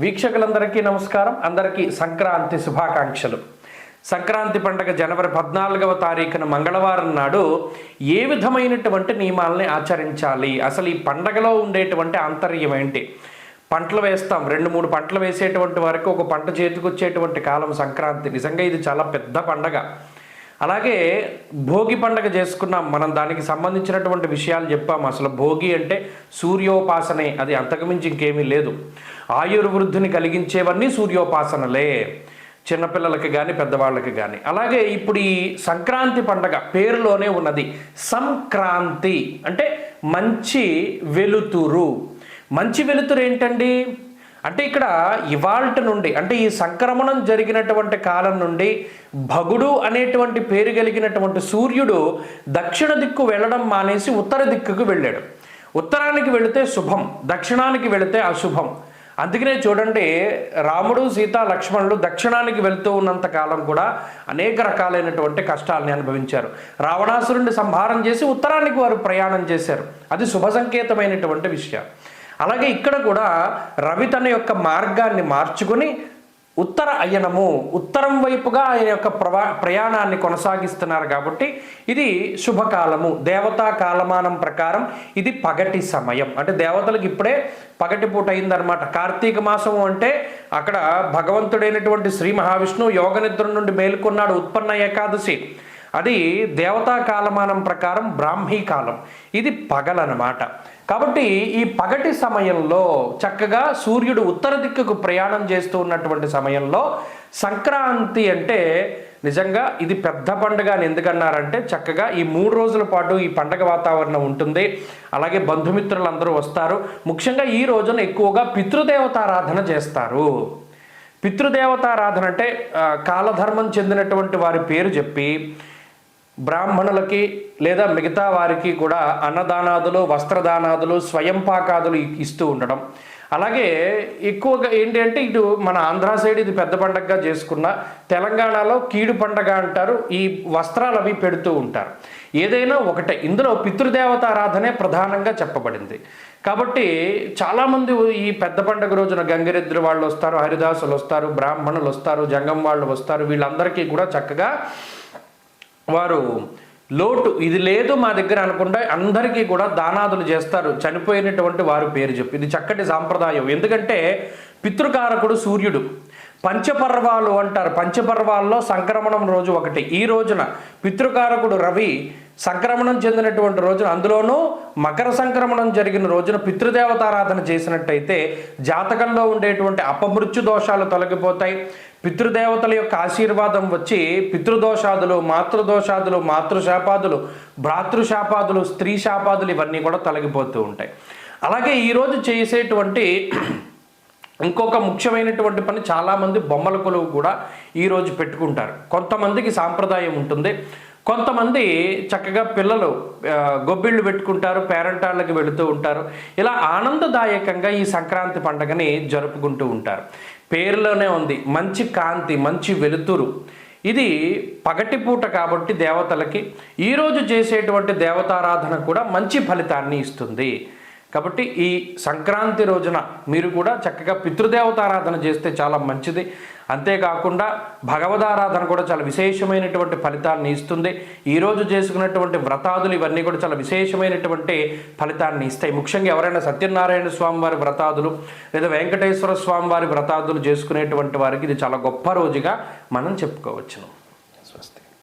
వీక్షకులందరికీ నమస్కారం. అందరికీ సంక్రాంతి శుభాకాంక్షలు. సంక్రాంతి పండుగ జనవరి పద్నాలుగవ తారీఖున మంగళవారం నాడు ఏ విధమైనటువంటి నియమాలని ఆచరించాలి? అసలు ఈ పండగలో ఉండేటువంటి ఆంతర్యం ఏంటి? పంటలు వేస్తాం. రెండు మూడు పంటలు వేసేటువంటి వరకు ఒక పంట చేతికొచ్చేటువంటి కాలం సంక్రాంతి. నిజంగా ఇది చాలా పెద్ద పండగ. అలాగే భోగి పండగ చేసుకున్నాం. మనం దానికి సంబంధించినటువంటి విషయాలు చెప్పాం. అసలు భోగి అంటే సూర్యోపాసనే. అది అంతకుమించి ఇంకేమీ లేదు. ఆయుర్వృద్ధిని కలిగించేవన్నీ సూర్యోపాసనలే. చిన్నపిల్లలకి కానీ పెద్దవాళ్ళకి కానీ అలాగే ఇప్పుడు ఈ సంక్రాంతి పండగ పేరులోనే ఉన్నది సంక్రాంతి. అంటే మంచి వెలుతురు. మంచి వెలుతురు ఏంటండి? అంటే ఇక్కడ ఇవాల్ట్ నుండి అంటే ఈ సంక్రమణం జరిగినటువంటి కాలం నుండి భగుడు అనేటువంటి పేరు కలిగినటువంటి సూర్యుడు దక్షిణ దిక్కు వెళ్ళడం మానేసి ఉత్తర దిక్కుకు వెళ్ళాడు. ఉత్తరానికి వెళితే శుభం దక్షిణానికి వెళితే అశుభం. అందుకనే చూడండి రాముడు సీత లక్ష్మణుడు దక్షిణానికి వెళ్తూ ఉన్నంత కాలం కూడా అనేక రకాలైనటువంటి కష్టాలని అనుభవించారు. రావణాసురుడిని సంహారం చేసి ఉత్తరానికి వారు ప్రయాణం చేశారు. అది శుభ సంకేతమైనటువంటి విషయం. అలాగే ఇక్కడ కూడా రవి తన యొక్క మార్గాన్ని మార్చుకుని ఉత్తర అయనము ఉత్తరం వైపుగా ఆయన యొక్క ప్రవా ప్రయాణాన్ని కొనసాగిస్తున్నారు కాబట్టి ఇది శుభకాలము దేవతా కాలమానం ప్రకారం ఇది పగటి సమయం. అంటే దేవతలకు ఇప్పుడే పగటి పూట అయిందనమాట కార్తీక మాసము అంటే అక్కడ భగవంతుడైనటువంటి శ్రీ మహావిష్ణువు యోగ నిద్ర నుండి మేల్కొన్నాడు ఉత్పన్న ఏకాదశి. అది దేవతా కాలమానం ప్రకారం బ్రాహ్మీ కాలం. ఇది పగలనమాట. కాబట్టి ఈ పగటి సమయంలో చక్కగా సూర్యుడు ఉత్తర దిక్కుకు ప్రయాణం చేస్తూ ఉన్నటువంటి సమయంలో సంక్రాంతి అంటే నిజంగా ఇది పెద్ద పండుగ అని ఎందుకన్నారంటే చక్కగా ఈ మూడు రోజుల పాటు ఈ పండగ వాతావరణం ఉంటుంది. అలాగే బంధుమిత్రులందరూ వస్తారు. ముఖ్యంగా ఈ రోజున ఎక్కువగా పితృదేవతారాధన చేస్తారు. పితృదేవతారాధన అంటే కాలధర్మం చెందినటువంటి వారి పేరు చెప్పి బ్రాహ్మణులకి లేదా మిగతా వారికి కూడా అన్నదానాదులు వస్త్రదానాదులు స్వయం పాకాదులు ఇస్తూ ఉండడం. అలాగే ఎక్కువగా ఏంటి అంటే ఇటు మన ఆంధ్ర సైడ్ ఇది పెద్ద పండగగా చేసుకున్న తెలంగాణలో కీడు పండగ అంటారు ఈ వస్త్రాలు అవి పెడుతూ ఉంటారు. ఏదైనా ఒకటే ఇందులో పితృదేవతారాధనే ప్రధానంగా చెప్పబడింది. కాబట్టి చాలామంది ఈ పెద్ద పండుగ రోజున గంగిరెద్దులు వాళ్ళు వస్తారు హరిదాసులు వస్తారు బ్రాహ్మణులు వస్తారు జంగం వాళ్ళు వస్తారు వీళ్ళందరికీ కూడా చక్కగా వారు లోటు ఇది లేదు మా దగ్గర అనుకుంటే అందరికీ కూడా దానాదులు చేస్తారు. చనిపోయినటువంటి వారు పేరు చెప్పి. ఇది చక్కటి సాంప్రదాయం. ఎందుకంటే పితృకారకుడు సూర్యుడు. పంచపర్వాలు అంటారు. పంచపర్వాల్లో సంక్రమణం రోజు ఒకటి. ఈ రోజున పితృకారకుడు రవి సంక్రమణం చెందినటువంటి రోజున అందులోనూ మకర సంక్రమణం జరిగిన రోజున పితృదేవతారాధన చేసినట్టయితే జాతకంలో ఉండేటువంటి అపమృత్యు దోషాలు తొలగిపోతాయి. పితృదేవతల యొక్క ఆశీర్వాదం వచ్చి పితృదోషాదులు మాతృదోషాదులు మాతృశాపాదులు భ్రాతృశాపాదులు స్త్రీ శాపాదులు ఇవన్నీ కూడా తొలగిపోతూ ఉంటాయి. అలాగే ఈరోజు చేసేటువంటి ఇంకొక ముఖ్యమైనటువంటి పని చాలామంది బొమ్మల కొలువు కూడా ఈరోజు పెట్టుకుంటారు. కొంతమందికి సాంప్రదాయం ఉంటుంది. కొంతమంది చక్కగా పిల్లలు గొబ్బిళ్ళు పెట్టుకుంటారు పేరంటాళ్ళకి వెళుతూ ఉంటారు. ఇలా ఆనందదాయకంగా ఈ సంక్రాంతి పండుగని జరుపుకుంటూ ఉంటారు. పేరులోనే ఉంది మంచి కాంతి మంచి వెలుతురు. ఇది పగటిపూట కాబట్టి దేవతలకి ఈరోజు చేసేటువంటి దేవతారాధన కూడా మంచి ఫలితాన్ని ఇస్తుంది. కాబట్టి ఈ సంక్రాంతి రోజున మీరు కూడా చక్కగా పితృదేవతారాధన చేస్తే చాలా మంచిది. అంతేకాకుండా భగవదారాధన కూడా చాలా విశేషమైనటువంటి ఫలితాన్ని ఇస్తుంది. ఈరోజు చేసుకున్నటువంటి వ్రతాదులు ఇవన్నీ కూడా చాలా విశేషమైనటువంటి ఫలితాన్ని ఇస్తాయి. ముఖ్యంగా ఎవరైనా సత్యనారాయణ స్వామి వారి వ్రతాదులు లేదా వెంకటేశ్వర స్వామి వారి వ్రతాదులు చేసుకునేటువంటి వారికి ఇది చాలా గొప్ప రోజుగా మనం చెప్పుకోవచ్చును.